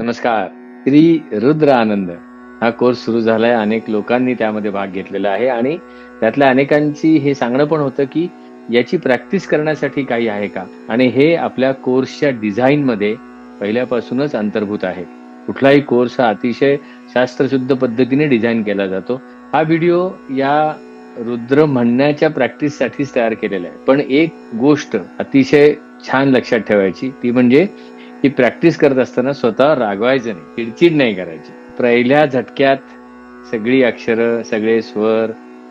नमस्कार. श्री रुद्र आनंद हा कोर्स सुरू झालाय. अनेक लोकांनी त्यामध्ये भाग घेतलेला आहे आणि त्यातल्या अनेकांची हे सांगणं पण होतं की याची प्रॅक्टिस करण्यासाठी काही आहे का? आणि हे आपल्या कोर्सच्या डिझाईन मध्ये पहिल्यापासूनच अंतर्भूत आहे. कुठलाही कोर्स हा अतिशय शास्त्रशुद्ध पद्धतीने डिझाईन केला जातो. हा व्हिडिओ या रुद्र म्हणण्याच्या प्रॅक्टिस साठीच तयार केलेला आहे. पण एक गोष्ट अतिशय छान लक्षात ठेवायची ती म्हणजे ही प्रॅक्टिस करत असताना स्वतः रागवायचं नाही चिडचिड नाही करायची. पहिल्या झटक्यात सगळी अक्षरं सगळे स्वर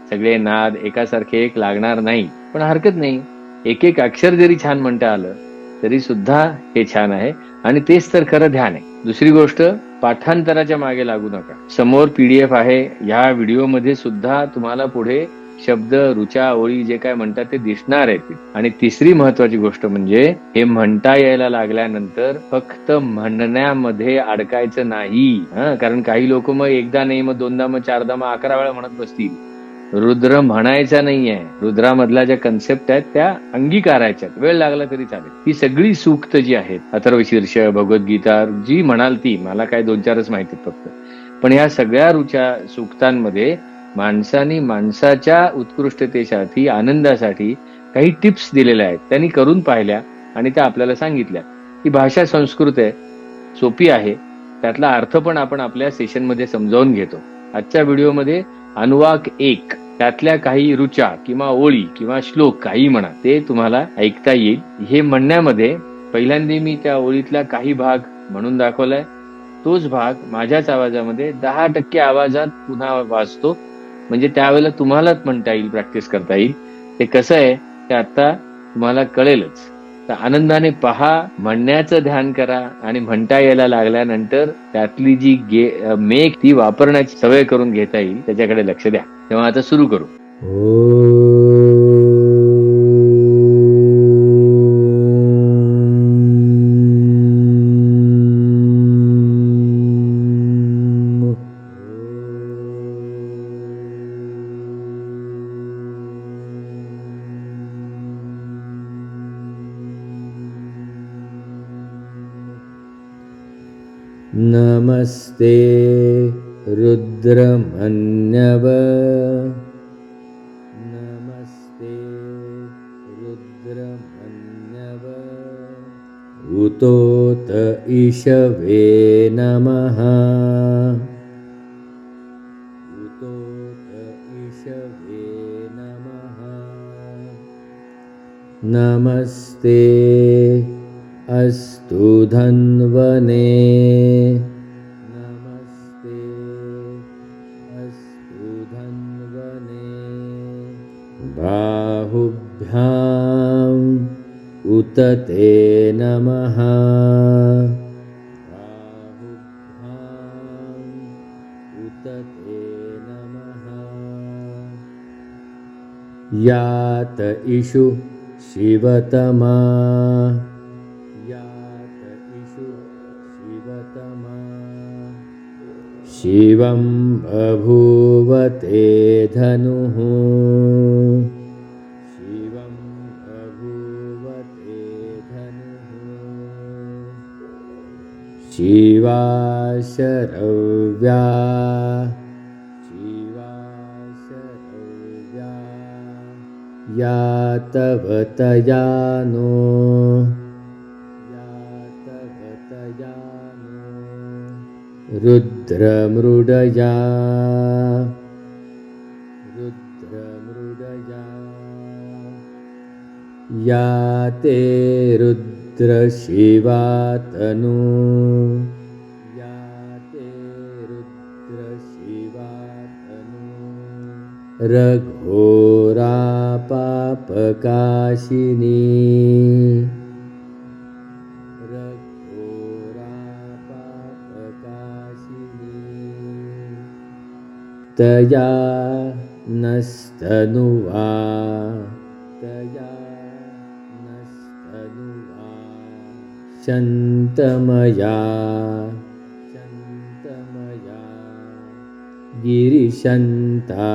सगळे नाद एकासारखे एक लागणार नाही. पण हरकत नाही. एक एक अक्षर जरी छान म्हणता आलं तरी सुद्धा हे छान आहे आणि तेच तर खरं ध्यान आहे. दुसरी गोष्ट पाठांतराच्या मागे लागू नका. समोर पीडीएफ आहे. या व्हिडिओमध्ये सुद्धा तुम्हाला पुढे शब्द रुचा ओळी जे काय म्हणतात ते दिसणार आहेत. आणि तिसरी महत्वाची गोष्ट म्हणजे हे म्हणता यायला लागल्यानंतर फक्त म्हणण्यामध्ये अडकायचं नाही. कारण काही लोक मग एकदा नाही मग दोनदा मग चारदा मग अकरा वेळा म्हणत बसतील. रुद्र म्हणायचा नाहीये. रुद्रामधल्या ज्या कन्सेप्ट आहेत त्या अंगीकारायच्या वेळ लागला तरी चालेल. ही सगळी सूक्त जी आहेत अथर्वशीर्ष भगवद्गीता जी म्हणाल ती मला काय दोन चारच माहिती फक्त. पण ह्या सगळ्या रुच्या सूक्तांमध्ये माणसानी माणसाच्या उत्कृष्टतेसाठी आनंदासाठी काही टिप्स दिलेल्या आहेत. त्यांनी करून पाहिल्या आणि त्या आपल्याला सांगितल्या. ही भाषा संस्कृत आहे सोपी आहे. त्यातला अर्थ पण आपण आपल्या सेशनमध्ये समजावून घेतो. आजच्या व्हिडिओमध्ये अनुवाक एक त्यातल्या काही रुचा किंवा ओळी किंवा श्लोक काही म्हणा ते तुम्हाला ऐकता येईल. हे म्हणण्यामध्ये पहिल्यांदा मी त्या ओळीतला काही भाग म्हणून दाखवलाय. तोच भाग माझ्याच आवाजामध्ये दहा टक्के आवाजात पुन्हा वाचतो म्हणजे त्यावेळेला तुम्हालाच म्हणता येईल प्रॅक्टिस करता येईल. ते कसं आहे ते आता तुम्हाला कळेलच. तर आनंदाने पहा म्हणण्याचं ध्यान करा आणि म्हणता यायला लागल्यानंतर त्यातली जी गे मेघ ती वापरण्याची सवय करून घेता येईल त्याच्याकडे लक्ष द्या. तेव्हा आता सुरू करू. नमस्ते रुद्रमन्यव। नमस्ते रुद्रमन्यव। उतोत ईशवे नमः। उतोत ईशवे नमः। नमस्ते अस्तु धन्वने। नमस्ते। अस्तु धन्वने। बाहुभ्याम् उत ते नमः। बाहुभ्याम् उत ते नमः। यात इषु शिवतमा शिवं बभूवते धनुः। शिवं बभूवते धनुः। शिवाशरव्या। शिवाशरव्या। या तव तया नो। रुद्रमृडया। रुद्रमृजा या ते रुद्रशिवातनु। रघोरापापकाशिनी। तया नस्तनुवा तया नस्तनुवा शन्तमया। शन्तमया। गिरिशन्ता।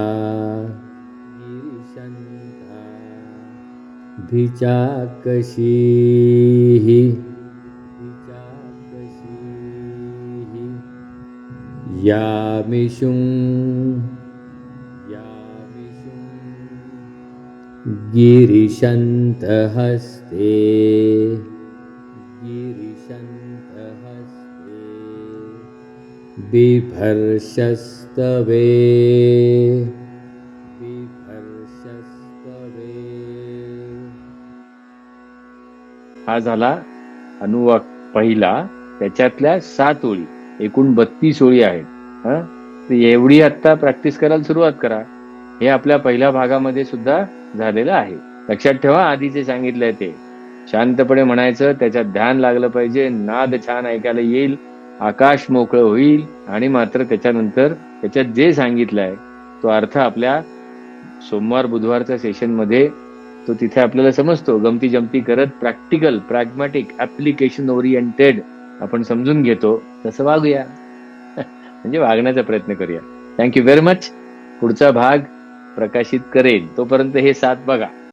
गिरिशन्ता। भिचाकशीः यामिषुं यामिषुं गिरिशन्तहस्ते गिरिशन्तहस्ते बिभर्षस्तवे बिभर्षस्तवे हा झाला अनुवाक पहिला त्याच्यातल्या सात ओळी एकूण बत्तीस ओळी आहेत. एवढी आता प्रॅक्टिस करायला सुरुवात करा. हे आपल्या पहिल्या भागामध्ये सुद्धा झालेलं आहे. लक्षात ठेवा आधी जे सांगितलंय ते. शांतपणे म्हणायचं त्याच्यात ध्यान लागलं पाहिजे नाद छान ऐकायला येईल आकाश मोकळं होईल आणि मात्र त्याच्यानंतर त्याच्यात जे सांगितलंय तो अर्थ आपल्या सोमवार बुधवारच्या सेशनमध्ये तो तिथे आपल्याला समजतो. गमती जमती करत प्रॅक्टिकल प्रॅग्मॅटिक ऍप्लिकेशन ओरिएंटेड आपण समजून घेतो. तसं वागूया. म्हणजे वागण्याचा प्रयत्न करूया. थँक्यू व्हेरी मच पुढचा भाग प्रकाशित करेल. तोपर्यंत हे साथ बघा.